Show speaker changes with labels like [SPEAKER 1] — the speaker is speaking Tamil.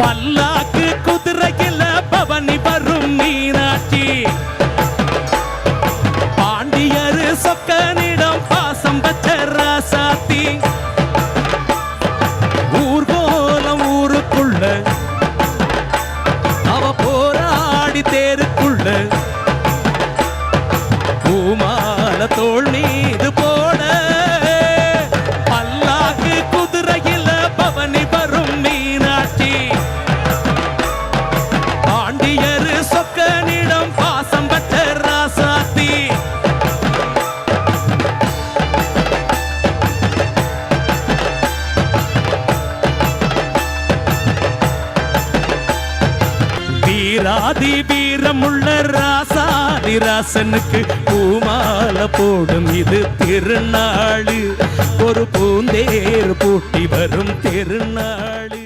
[SPEAKER 1] பல்லாக்கு குதிரையில் பவனி வரும் மீனாட்சி. பாண்டியர் சொக்கனிடம் பாசம் வச்ச ராசாத்தி. ஊர்கோலம் ஊருக்குள்ள அவ போராடி தேருக்குள்ள பூமான தோள் வீராதி வீரமுள்ள ராசாதி ராசனுக்கு பூமால போடும் இது திருநாள். ஒரு பூந்தேர் பூட்டி வரும் திருநாள்.